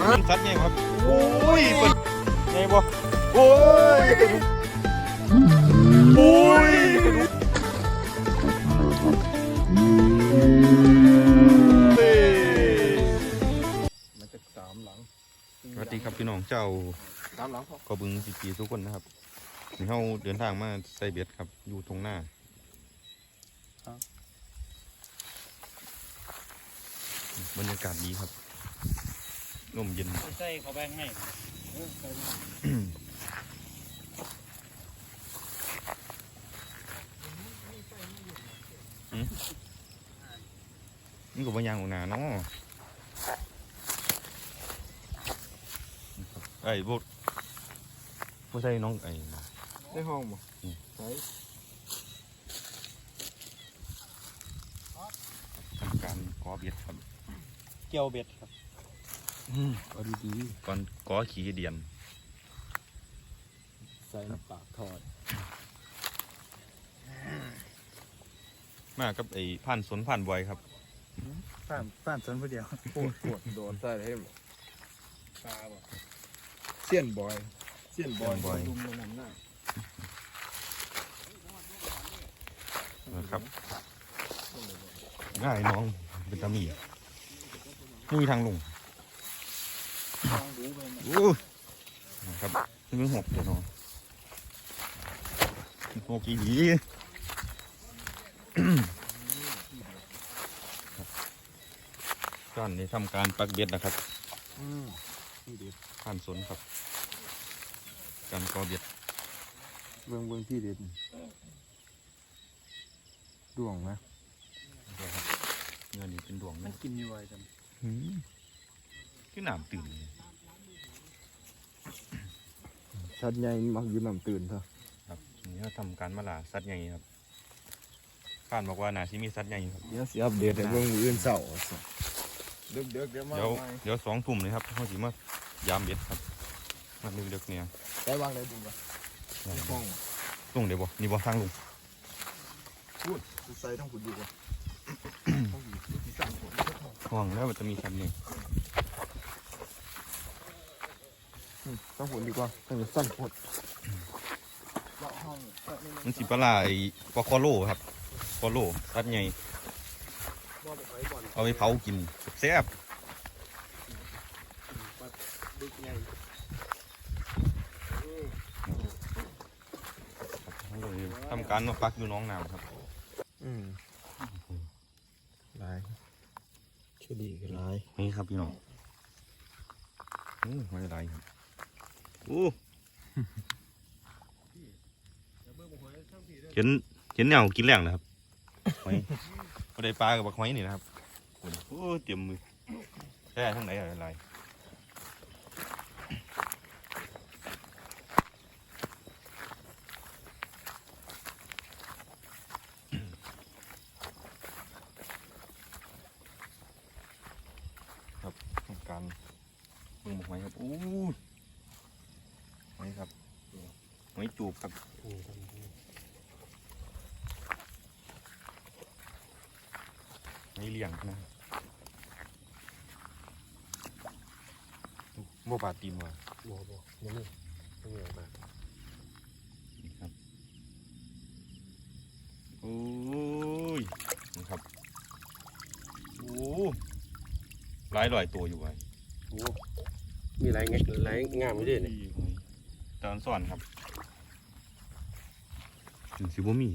มันสัตว์ไงครับโอ้ยเปิดไงบ่โอ้ยโอ้ยเฮ้ยมันจะสามหลังสวัสดีครับพี่น้องเจ้าสามหลังพอกอบึงสิปีทุกคนนะครับนี่เฮาเดินทางมาใส่เบ็ดครับ อยู่ตรงหน้าบรรยากาศดีครับ ลมเย็นใส่เขาแบ่งให้เออใส่นี่ก็บางอย่างของหนาเนาะไอ้พวกพวกใช่น้องไอ้ได้ห้องบ่อืมใช่ทำการกอเบ็ดครับ เกี่ยวเบ็ดครับ เอาดีก่อนกอขี่เดียนๆใส่น้ำปากทอดมากับไอ้ผ่านสนผ่านบอยครับป้านป้านสนผู้เดียวปวดปวดโดนใส่ให้ปลาบ่เสี้ยนบอยเสี้ยนบอยเสี้ยนบอยดุมลงน้ำหน้านะครับง่ายน้องเป็นตามีไม่มีทางลงลองดูไปนะ โอ้นะครับนี่มันหกตัวเนาะหกอีหลีก่อนนี้ทำการปักเบ็ดนะครับอืมที่เด็ดผ่านสนครับ การกอเบ็ดเบื้องเบื้องที่เด็ดดวงนะนะครับเงินนี่เป็นดวงมันะนกินอยู่ไว้จัง คือน้ำตื่นเลยชัดใหญ่มักอยู่น้ำตื่นเถอะครับทีนี้เราทำการมาลาสัตว์ใหญ่ครับผ่านบอกว่านาชิมีสัตว์ใหญ่ครับเดี๋ยวสิอัปเดตให้เบื้องมืออื่นเสาร์เด็กเด็กๆเดี๋ยวมาเดี๋ยวใหม่เดี๋ยวสองทุ่มเลยครับเขาสิมายามเบ็ดครับมาเด็กๆเนี่ยได้วางได้ดีกว่าห้องลงเดี๋ยวบ่นี่บ่ทางลงพูดใส่ต้องขุดดีกว่าต้องอยู่ที่สร้างผลห่วงแล้วมันจะมีสัตว์ใหญ่อืม ต้องผลดีกว่าต้องอยู่สั้นผลมันสิปลาไหลาไอ้ปลาคอโลครับคอโลสัตว์ใหญ่เอาไปเผากินแซ่บทำการมาปักอยู่หน้องน้ำครับอืมลายแค่ดีก็ลายนี่ครับพี่น้องโอ้ไม่ไรครับโอ้เห็นเห็นแนวกินแรงนะครับหอยก็ได้ปลากับบักหอยนี่นะครับโอ้เตรียมมือแค่ทั้งไหนอะไรทำการเบิ่งบักหอยครับโอ้ย ครับหอยจูบครับหอยเลี้ยงนะครับโมบาดตีนว่ะบ่บ่ยังไม่ยังไม่ออกมานี่ครับโอ้ยนะครับโอ้หลายลอยตัวอยู่ไว้มีหลายงหลายงามไม่ได้เนี่ย ตอนซ่อนครับถึงสิบ่มี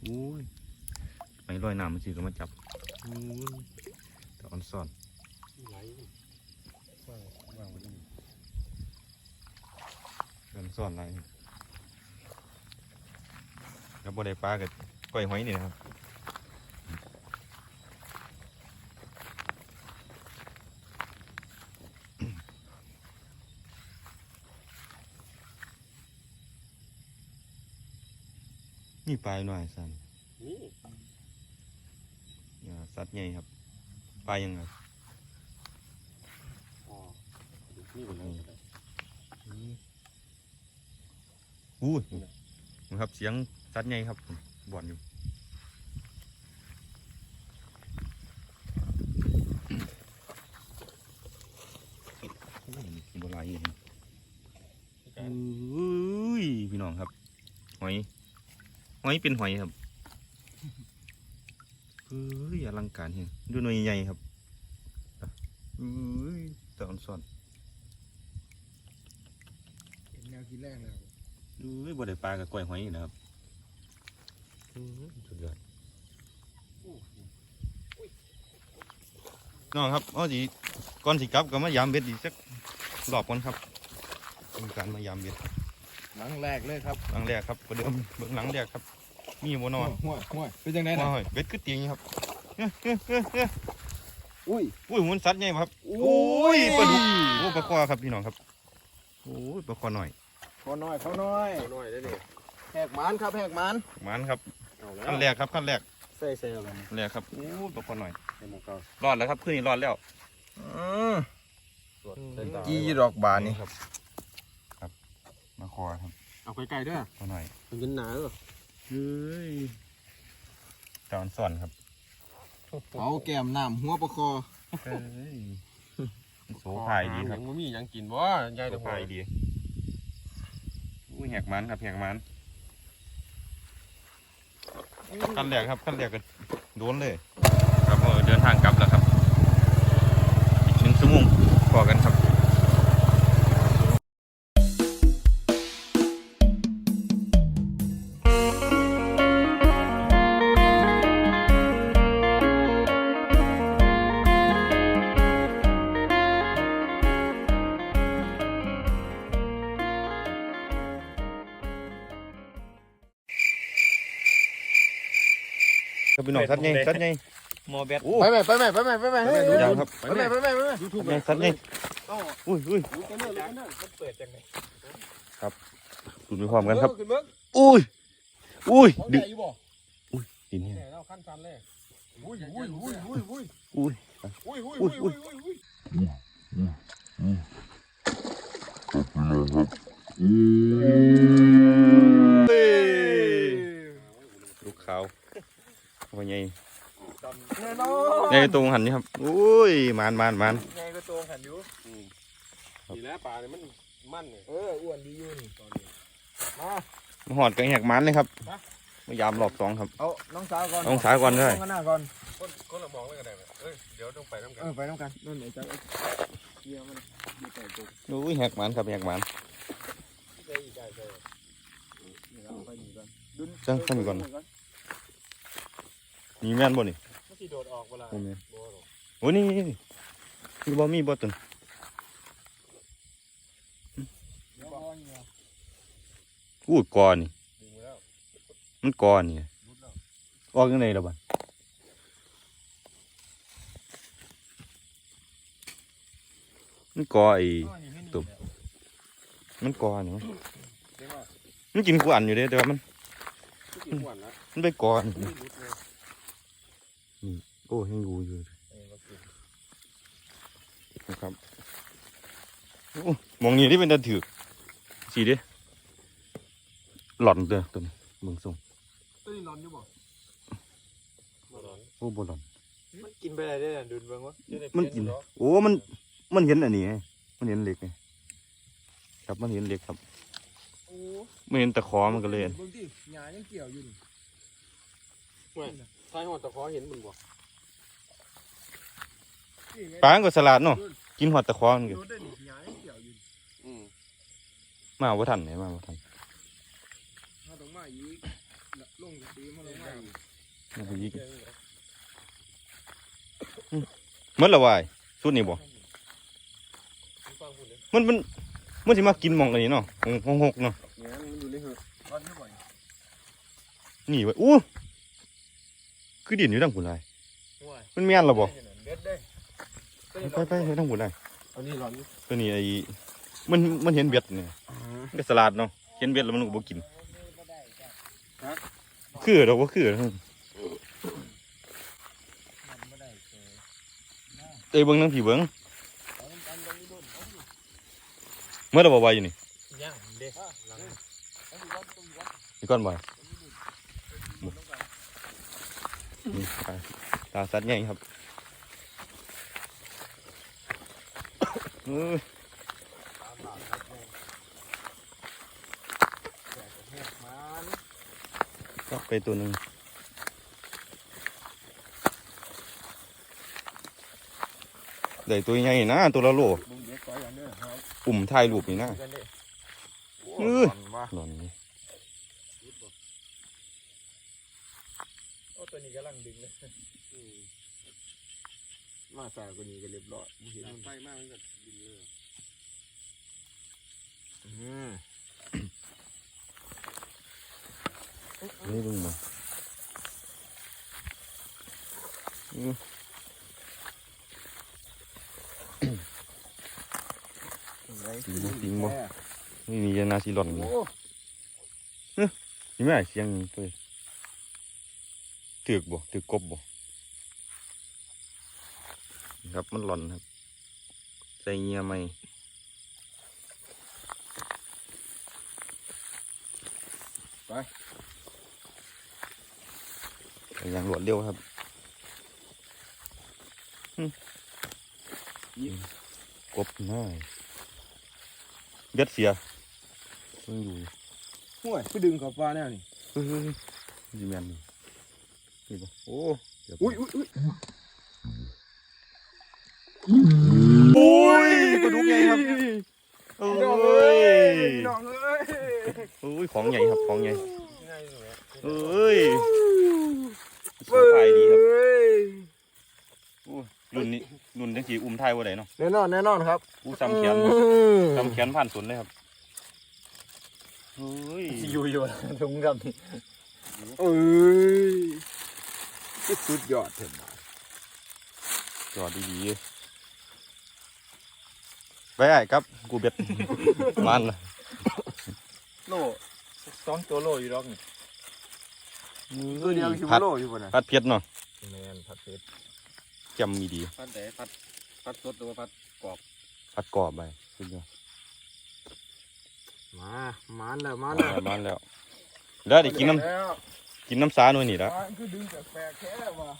โอ้ยไปลอยน้ำมันสิก็มาจับโอ้ยตอนซ่อนหลว่างว่างไว้นี่ตอนซ่อนอะไรแล้วบ่ได้ปลากับก้อยหอยนี่นะครับ นี่ปลาหน่อยสันนี่อย่าสัตว์ใหญ่ครับ ปลายังไงอ๋อนี่เป็นอะไรอู้ยนะครับเสียงสัตว์ใหญ่ครับบ่อนอยู่ หอยห อยเป็นหอยครับเฮ้ยอลังการเห็นดูหน่วยใหญ่ครับเฮ้ยตอนสอนเป็นแนวคิดแรกแล้วเฮ้ยบ่ได้ปลากับกล้วยหอยนี่นะครับอื้อสุดยอดน้องครับเอาสิก่อนสิกลับก็มายามเบ็ดอีกสักรอบก่อนครับเป็นการมายามเบ็ดหลังแรกเลยครับหลังแรกครับประเดิมเบื้องหลังแรกครับ มีบ่นอนห่วยห่วยเป็นยังไงมานะหอยเบ็ดคือเตียงครับอุ้ยอุ้ยมันสัตว์ใหญ่ครับโอ้ยปลาดุกโอ้ปลาคอครับพี่น้องครับโอ้ยปลาคอหน่อยขอหน่อยขอหน่อยน้อยได้ดิแหกหมันครับแหกหมันมันครับเอาแล้วขั้นแรกครับขั้นแรกใส่ใส่กันขั้นแรกครับโอ้ยปลาคอหน่อยใส่หมวกเก่ารอดแล้วครับคืนนี้รอดแล้วสวดใส่ตาจีดอกบานนี่ครับ ครับมาคอครับเอาไกลๆด้วยคอหน่อยมันเป็นหนาเหรอ เฮ้ยตอนซ่อนครับเอาแก้มน้ำหัวปลาคอเฮ้ยโสภายดีครับมันมีหยังกินบ่ยายโสเดี๋ยวพอภายดีอุ้ยแหกมันครับแหกมันขั้นแรกครับขั้นแรกก็โดนเลย ครับเออเดินทางกลับแล้วครับ อีกหนึ่งชั่วโมงพอกันครับ ก็เป็นหนองสัตว์ไงสัตว์ไงหมอแบตโอ้ไปไหมไปไหมไปไหมไปไหมเฮ้ยยังครับไปไหมไปไหมไปไหมสัตว์ไงสัตว์ไงอุ้ยอุ้ยมันเปิดจังไงดูไปพร้อมกันครับขึ้นเบิ้งอุ้ยอุ้ยของดึใหญ่อยู่บ่ดินเนี่ยเราขั้นฟันเลยอุ้ยอุ้ยอุ้ยอุ้ยอุ้ยอุ้ยอุ้ยอุ้ยอุ้ยอุ้ยอุ้ยเฮ้ยลูกขาว ว่าไงแน่นอนไงตรงหันนี่ครับอุ้ยมานมานมานไงก็ตัวหันอยู่ดีแล้วปลาเนี่ยมันมันเนี่ยเอออ้วนดีอยู่นี่ตอนนี้มามาหอดกันแหกมันเลยครับมายามรอบสองครับเอาน้องสาวก่อนน้องสาวก่อนได้น้องหน้าก่อนคนคนละมองเลยก็ได้เอ้ยเดี๋ยวต้องไปน้ำกัเอนอไปน้องกันนั่นไหนจังเยี่ยมันมีไก่ตุกอุ้ยแหกมันครับแหกมันใช่ใช่ใช่นี่เราไปนี่ก่อนดุนจังขั้นก่อน มีแม่นบ่นี่มันสิโดดออกเวลาบ่แม่นบ่หรอกโอ้นี่นี่นี่มีบ่มีบ่ตุนเดี๋ยวบอลเนี่ยอู้ยกอนี่ดึงไว้แล้วมันกอนี่รุดแล้วออกยังไงล่ะบัดมันกอไอ้อ๋อนี่ไม่หนีตุ่มแล้วมันกอนี่เดี๋ยวว่ามันกินกูอันอยู่เด้แต่ว่ามันที่กินอ้วนนะมันไปกอนี่ไม่รุดเลยโอ้ยังอยู่อยู่เออเรากินนะครับโอ้มองนี่ที่เป็นตะถือกสีเด้หล่อนเด้อตัวนี้เบิ่งส่งตัวนี้นอนอยู่บ่บ่ร้อนโอ้บ่หล่อนมันกินไปอะไรได้ดุนเบิ้งวะจะได้มันเปลี่ยกินเหรอโอ้มันมันเห็นอันนี้ไงมันเห็นเหล็กไงครับมันเห็นเหล็กครับโอ้ไม่เห็นตะขอมันก็เลยอันเบิ้งดิหญ้ายังเกี่ยวอยู่นี่ท้ายหอดตะขอเห็นมึงบ่นี่ไง ปลามันก็สลัดเนาะกินหัวตะขอมันก็ดูได้นี่หญ้ายังเกี่ยวอยู่อืมมาบ่ทันไหนมาบ่ทันถ้าต้องมาอีกลงสีมาลงมาอีกมันก็ยิงเดี๋ยวนี้เหรอหมดและวายสุดนี่บ่มึงฟังพูดเลยมันมันมันสิมากินหมองอันนี้เนาะหงหกๆเนาะเนี่ยมันอยู่ในเหอะร้อนไม่บ่อยนี่ไว้อู้คือดินอยู่ทางพุ่นหลายห่วยมันแม่นและบ่เด็ดเด้ ไปไปไปทางพุ่นหลายอันนี้ร้อนอยู่ตัวนี้ไอ้มันมันเห็นเบ็ดเนี่ยมันก็สลัดเนาะเห็นเบ็ดแล้วมันก็บ่กินคือดอกบ่คือมันไม่ได้เจอเอ้ยเบิ่งทางพี่เบิ่งเอามันอันตรงนี้ดุนเอาดิเมื่อเราบ่ไหวอยู่นี่ย่างเด็ดหลังเอาดิวัดตรงนี้วัดนี่ก่อนบ่อยนี่ไปตาสัตว์ใหญ่ครับ เอ้ยแหกมันก็ไปตัวหนึ่งได้ตัวใหญ่นะตัวละโลมึงเด็กก้อยอันเด้อครับปุ่มถ่ายรูปนี่นะกันเด้โอ้เอ้ยหล่อนว่ะหล่อนนี่ โอ้ตัวนี้กำลังดึงเลย มาสายกว่านี้ก็เรียบร้อยมึงเห็นมันไฟมากมันก็บินเลยอืมนี่เบึงมาอือไหนจริงบ่จริงบ่นี่มีนาซีหล่อนนี่โอ้นี่แม่เสียงนี่ตัวถึกบ่ถึกกบบ่ ครับมันหล่อนครับ ใส่เงียไหมไปอย่างรวดเร็วครับอืมกบน้อยเบ็ดเสียเพิ่งอยู่ห่วยคือดึงเขอบฟ้าแน่นี่เฮ้ยเฮ้ยเฮ้ยดีแมนนี่นี่บ่โอ้เดี๋ยวอุ้ยอุ้ยอุ้ย โอ้ยปลาดุกใหญ่ครับโอ้น้องเอ้ยยน้องเอ้ยโอ้ยของใหญ่ครับของใหญ่ง่ายเลยเอ้ยสบายดีครับเอ้ยโอ้ยรุ่นนี้รุ่นจังสีอุ้มไทยว่าไดเนาะแน่นอนแน่นอนครับอู้ซ้ำแขนอืมซ้ำแขนผ่านสนเลยครับเฮ้ยอยู่อยู่ถุงดำนี่เอ้ยคือสุดยอดเถอะมาจอดดีๆ ไปไอ้ครับ กูเบ็ดมันละโลสองตัวโลอยู่รอกนี่ตัวเดียวคิวพัด โลอยู่บนน่ะพัดเพียดเนาะแมนผัดเผ็ดจำมีดีผัดแต่ผัดผัดสดหรือว่าผัดกรอบพัดกรอบไปสุดยอดมามันแล้วมันเอาแล้วไปมันแล้วแล้วได้กินน้แล้วำกินน้ำสาหน่อยนี่ละ มันคือดึงแปลกๆแค่ว่ะ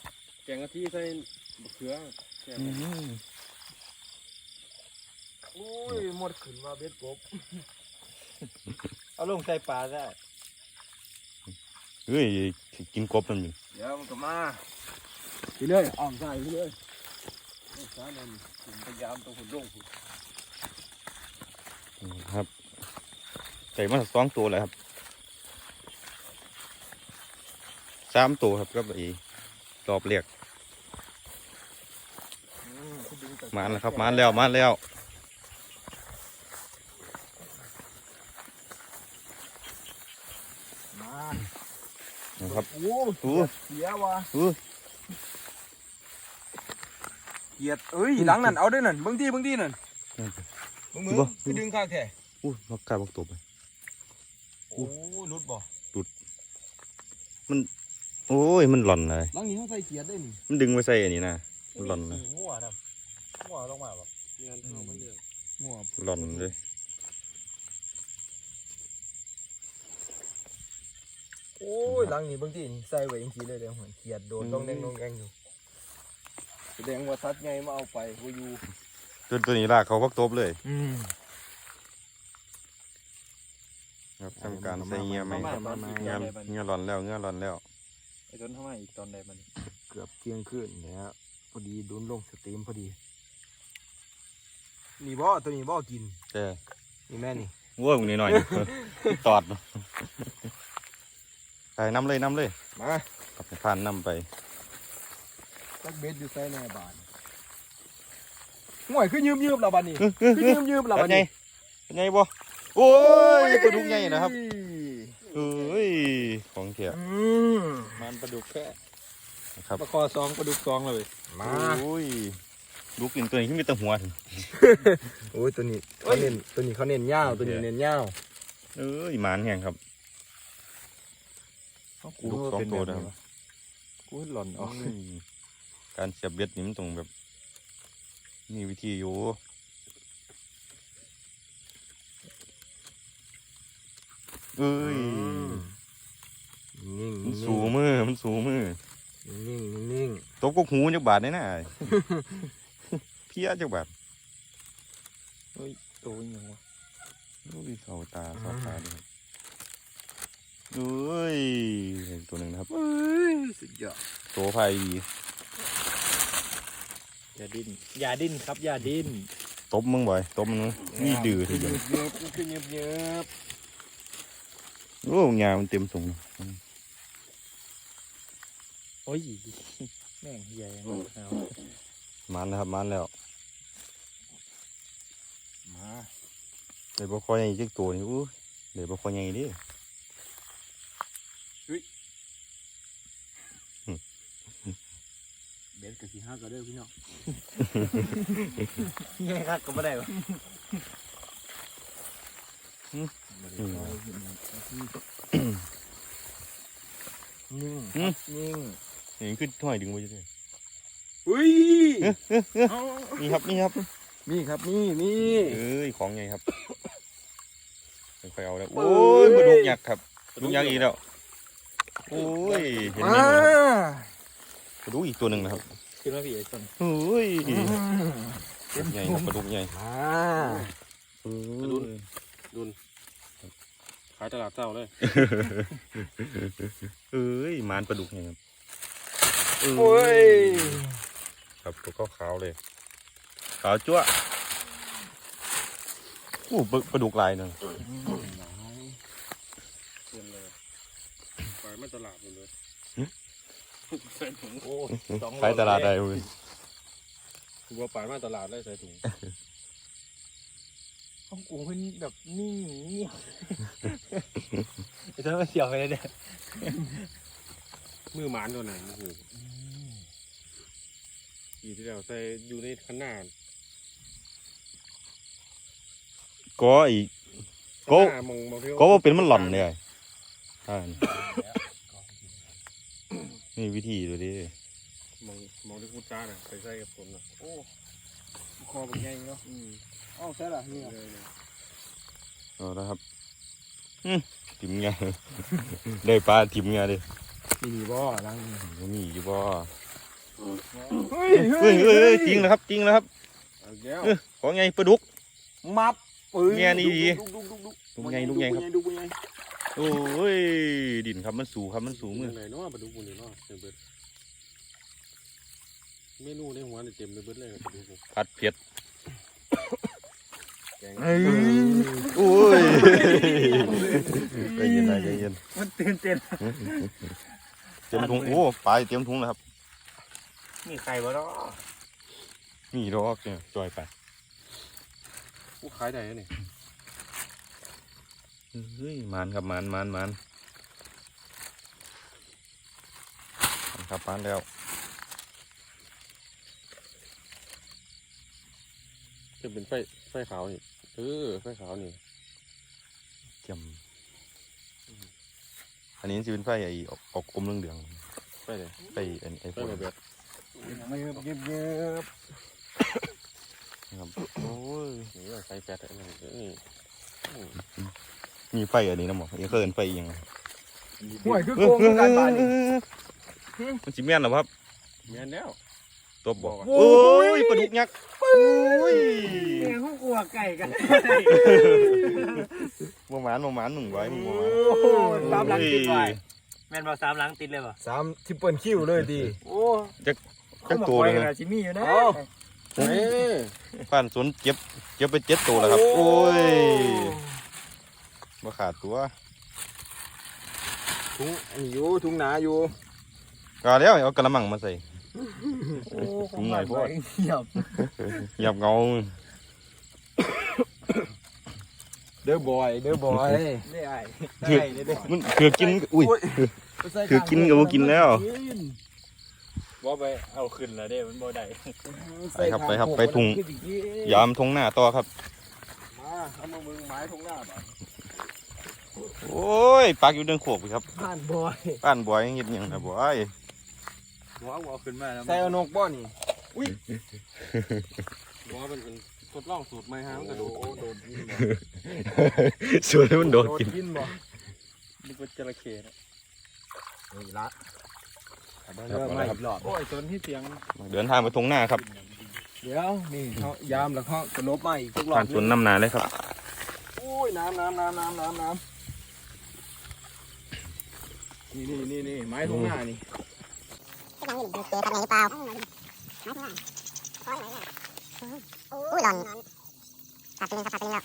แกงกะทิใส่บะเขือแซ่บโอ้ยหมดขึ้นมาเบ็ดกบเอาลงใส่ปลาได้เฮ้ยกินกบนั่นอยู่เดี๋ยวมันก็มาไปเลยอ้อมใส่ไปเลยใช่นั่นผมพยายามตรงหุ่นลงหุ่นครับใส่มาสองตัวเลยครับสามตัวครับก็ไอ้รอบเรียกอืมคือดึงแปลกๆมาแล้วครับมาแล้วมาแล้ว มา นะ ครับโอ้โอ้เสียว่ะอู้เกียดเอ้ยหลังนั่นเอาด้วยนั่นเบางทีเบางทีนั่นมึงมึงคือดึงข้างแท้อู้มักกล้าบักตัวไปโอ้รุดบ่โอ้ยมันหล่อนเลยหลังนี้เขาใส่เกียดได้นี่มันดึงไว้ใส่อันนี้นะมันหล่อนเลยมั่วนะมั่วลงมาแบบเงินเข้ามาเยอะงัวหล่อนเลย โอ้ยหลังนี้เบางทีนี่ใส่ไว้ยังทีเลยเดี๋ยวหัวเกียดโดนต้องแดงต้องแดงอยู่แสดงว่าทัดไงมาเอาไปว่าอยู่ตัวตัวนี้ลากเขาพักตบเลยอืมครับทำการใส่เงียไหมครับมามาเงียเงียหล่อนแล้วเงียหล่อนแล้วไอ้ต้นทำไมอีกตอนใดมันเกือบเที่ยงคืนเนี่ยฮะพอดีโดนลงสตรีมพอดีนี่บ่ตัวนี้บ่กินแต่นี่แม่นี่วัวมึงนิดหน่อย ตอด ไปน้ำเลยน้ำเลยมาขับผ่านน้ำไปตักเบ็ดอยู่ใส่ในบ้านห่วยคือยืมยืมๆและบ้านนี้คือยืมยืมๆและเป็บ้านนไงนี้เป็นไงบ่โอ้ยปลาดุกใหญ่นะครับเอ้ยของเถียอืมมันปลาดุกแค่นะครับปลาคอซองปลาดุกซองเลยมาโอ้ยลูกกินตัวนี้ขึ้นมีแต่หัวถึงโอ้ยตัวนี้เขาเน้นตัวนี้เขาเน้นยาวตัวนี้เน้นยาวเอ้ยหมานแห้งครับ ลูกสองตัวนะครับกูหล่อนออกอืมการเสียบเบ็ดนี่มันต้องแบบ มีวิธีอยู่เอ้ยนิ่งมันสูมือมันสูมือนิ่งนิ่งตบกกหูจักบาทได้น่ะเพี้ยจักบาทตัวยังวะโอ้ยเข้าตาเข้าตาเลยครับเอ้ยตัวหนึ่งนะครับเฮ้ยสุดยอดตัวไผ่ดีอย่าดิ้นอย่าดิ้นครับอย่าดิ้นตบมึงบ่อยตบมึงนี่ดื้อทีเดียวเย็บๆขึ้นเย็บเย็บโอ้งานมันเต็มถุงโอ้ยแม่งใหญ่มากเอามันนะครับมันแล้วมาเดี๋ยวบ่ค่อยใหญ่จักตัวนี่อู้เดี๋ยวบ่ค่อยใหญ่ดิ เบสกับสีห้าก็ได้พี่น้องง่ายครับก็ไม่ได้วะนิ่งอืมนิ่งนี่ขึ้นถ้อยดึงไว้จังเลยอุ้ยนี่ครับนี่ครับมีครับมีมีเอ้ยของใหญ่ครับค่อยเอาแล้วโอ้ยยปลาดุกยักษ์ครับปลาดุกยักษ์อีกแล้วโอ้ยเห็นไหมมา ปลาดุกอีกตัวหนึ่งนะครับขึ้นมาพี่ไอ้ต้นโอ้ยใหญ่ครับปลาดุกใหญ่มาโอ้ยขายตลาดเจ้าเลยเอ้ยมานปลาดุกใหญ่ครับโอ้ยครับตัวขาวๆเลยขาวจั๊วะโอ้ปลาปลาดุกลายเนาะเกินเลยขายไม่ตลาดเลย ใส่ถุงโอ้สองโขายตลาดได้เว้ยคือว่าปลายมาตลาดได้ใส่ถุงของกูมันแบบนิ่งเงียบไอ้เจ้ามันเสียวไปเลยเนี่ยมือหมานตัวไหนโอ้โหปีที่แล้วใส่อยู่ในขนาดก็อีกโก้ขนาดมองมองที่ก็ว่าเป็นมันหล่อนเลยใช่ นี่วิธีดูดิมองมองที่พูดจ้าน่ะใส่ใส่กับผลน่ะโอ้คอเป็นไงเนาะอืมเอ้าใช่ล่ะนี่อะเอาละครับอืมทิมเงี้ยได้ปลาทิมเงี้ยดิมีบ่ลังก็มีอยู่บ่เฮ้ยเฮ้ยเฮ้ยเฮ้ยจริงแล้วครับ จริงแล้วครับเอาแล้วเออของไงปลาดุกมับเอ้ยเมียนี่ดีดุกดุกดุกลูกใหญ่ลูกใหญ่ครับดุกใหญ่ โอ้ย ดินครับมันสูงครับมันสูงมือไหนเนาะปลาดุกมันนี่เนาะเต็มเบิดเมนูในหัวนี่เต็มเลยเบิดเลยปลาดุกผัดเผ็ดแกงเอ้ยโอ้ยใจเย็นนะใจเย็นมันตื่นเต้นเตรียมถุงโอ้ปลาเตรียมถุงแล้วครับนี่ใครวะเนาะนี่ดอกเนี่ยจอยไปผู้ขายได้เนี่ย เฮ้ยมานครับมานมานมานครับมานแล้วจะเป็นไฟไฟขาวนี่เออไฟขาวนี่เจียมอันนี้จะเป็นไฟไอ้ออกออกอมเหลืองไฟเลยๆไฟไอ้ไอ้ไฟพวกแบบแบบเย็บเย็บเย็บนะครับโอ้ยนี่ใส่แฟตอะไรนี่ มีไฟอันนี้นะหมอยังเคยเห็นไฟอีกอยังไงห่วยคือโกงคือการบ้านนี่มันจิแม่นเหรอครับแม่นแล้วตัวบอกโอ้โอ้ยยปลาดุกยักษ์โอ้ยแม่งกลัวไก่กันบ่หมานบ่หมานหนึ่งไว้มึงบ่หมานโอ้โหตามหลังติดไว้แม่นบอกสามหลังติดเลยป่ะสามทิปเปิลคิวเลยดีโอ้จักตัวเลยนะชิมี่อยู่นะเอ้าเอ้ยผ่านสวนเจ็บเจ็บไปเจ็ดตัวแล้วครับ โอ้ย บ่ขาดตัวถุงอันนี้อยู่ถุงหนาอยู่ก็แล้วเอากระมังมาใส่ โอ้ถุงหน่อยพ่อเงียบหยับเงาเด้อบอยเด้อบอยได้ไอ้ถือมันถือกินอุ้ย คือกินกับบ่กินแล้วบ่ไปเอาขึ้นแล้วเด้มันบ่ได้ไปครับไปครับไปถุง ยามทงหน้าต่อครับ มาเอามามึงไม้ถุงหน้าบ่ โอ้ยปักอยู่เดินขวบครับผ่านบอยบ้านบอยยังเฮ็ดหยังนะบอยบ่เอาบ่ขึ้นมาแล้วใส่เอานกบ่นี่บ่มันเป็นทดลองสูตรใหม่ฮะมันกระดูกโอ้โดนกินบ่ส่วนมันโดดกินกินบ่นี่เป็นจระเข้นะนี่ละครับเริ่มเอามาละครับอีกรอบโอ้ยจนที่เสียงเดินทางไปทงหน้าครับ เดี๋ยวนี่เขายามแล้วเขาจะลบมาอีกทุกรอผ่าบนสวนน้ำนาเลยครับโอ้ยน้ำน้ำน้ำน้ำน้ำน้ นี่นี่นี่นี่ไม้ตรงหน้านี่อุ้ยหล่อนขาดไปหนึ่งขาดไปหนึ่งแล้ว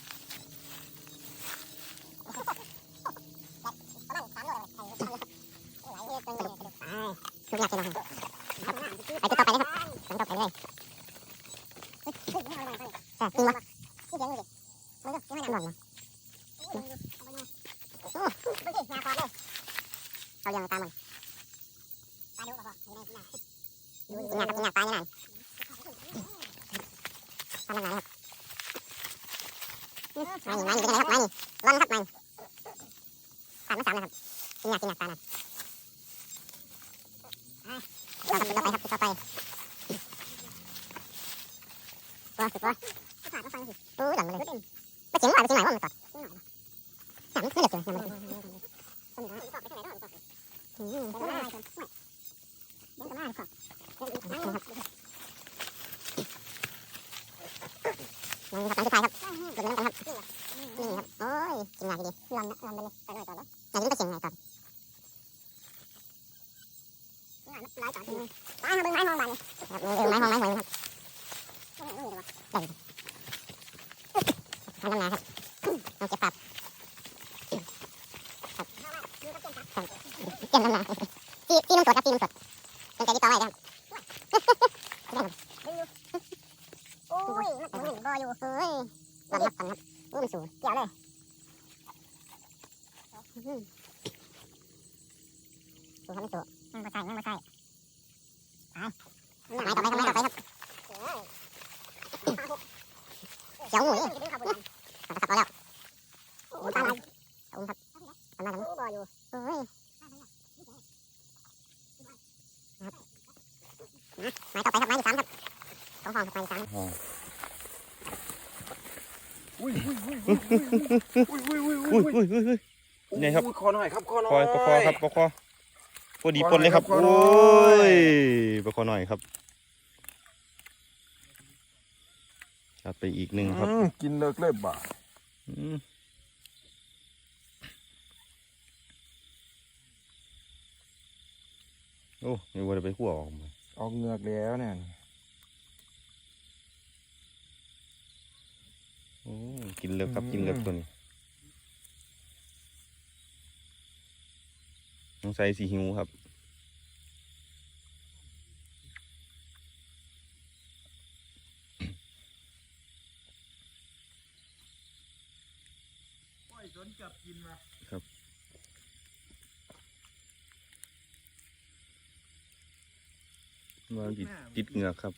ทุกอย่างกินลงไปจุดต่อไปเลยครับจุดต่อไปเลยเออจริงวะหล่อนนะโอ้ เอาเรื่องตามมันกินยากกินยากตายแน่นอนทำมันไหนครับไม่นี่ไม่นี่เป็นไงครับไม่นี่ร้อน ครับไม่ขาดมาสามนะครับกินยากกินยากตายนะต่อไปครับตัวสุดตัวโอ้ยหลังมาเลยไปเจ๋งหน่อยไปเจ๋งหน่อยว่ามันต่อสามไม่เหลือเลยครับหลังสุดท้ายครับดูน้ำกันครับนี่ครับโอ้ยกินยากดีร้อนนะร้อนไปเลยไปเลยต่อแล้วอยากกินไปเชียงใหม่ต่อไม้ต่อไม้ไม้ไม้มองมันเลยครับนี่คือไม้มองไม้หอยครับได้ทำน้ำหนาครับเอาเก็บปรับ เก็บน้ำหนาที่ที่นุ่มสดครับที่นุ่มสดเป็นใจที่ต่อไว้ครับ โอ้ยมันหมุนบออยู่เฮ้ยก่อนครับก่อนครับโอ้มันสูงเกี่ยวเลยสูงครับไม่สูงยังไม่ใช่ยังไม่ใช่ไปไม้ต่อไปไม้ต่อไปครับเขียวหมูนี่ขับเอาแล้วโอ้ตายขอบคุณครับทำมาทำมาบออยู่เฮ้ย ไม้ต่อไปครับไม้ที่สามครับสองห้องครับไม้ที่สามอุ้ยอุ้ยอุ้ยอุ้ยอุ้ยอุ้ยอุ้ยอุ้ยอุ้ยอุ้ยนี่ครับคอหน่อยครับคอหน่อยคอยประคอครับประคอพอดีปนเลยครับขอหน่โอ้อยยประคอหน่อยครับจัดไปอีกหนึ่งครับอืมกินเลิกเลยบ่าอืมโอ้ยว่าจะไปขั่วออกมา ออกเหงือกแล้วเนี่ยโอ้ยกินเลิกครับกินเลิกตัวนี้ต้องใส่สีหิวครับจนจับกินมาว่า ติดติดเหงือกครับ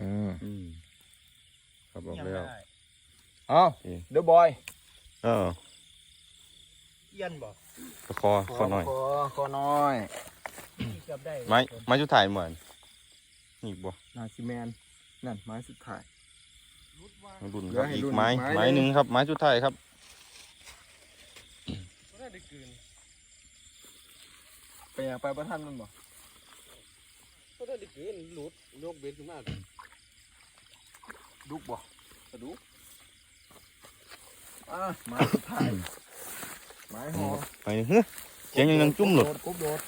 อืมอืมครับออกแล้วเอาโอเคเดอะบอยเออเอียนบ่ประคอคอหน่อยคอคอน้อยเกือบได้ไม้ไม้ชุดถ่ายเหมือนนี่บ่นาซิแมนนั่นไม้สุดท้ายมาดุนเหลืครัอบให้อีกรุ่นไม้อีกไม้ไม้หนึ่งหนึ่งครับ ไม้ชุดถ่ายครับก็น่าได้กืนไปอะไปประทันมันบ่ ก็น่าได้กืนหลุดยกเบ็ดขึ้นมาดุกบ่กระดุกอะไม้สุดท้ายไม้หอไปเฮ้ยเสียงยังยังจุ่มหลุดกบโดด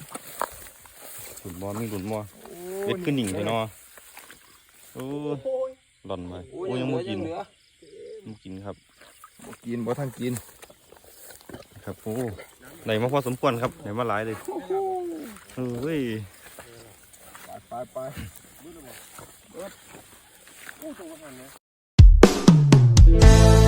หลุดบอลไม่หลุดบอโอ้เบ็ดขึ้นหนิงไปเนาะโอ้โอ้ยหล่อนไปโอ้โอ้ยยังเหลืไม่อกินเหลือไม่กินครับบ่กินบ่ทันกิน ครับโอ้ไหนมาพอสมควรครับไหนมาหลายเลยเฮ้ย ไปไปไปโอ้ตัวหันเนี้ย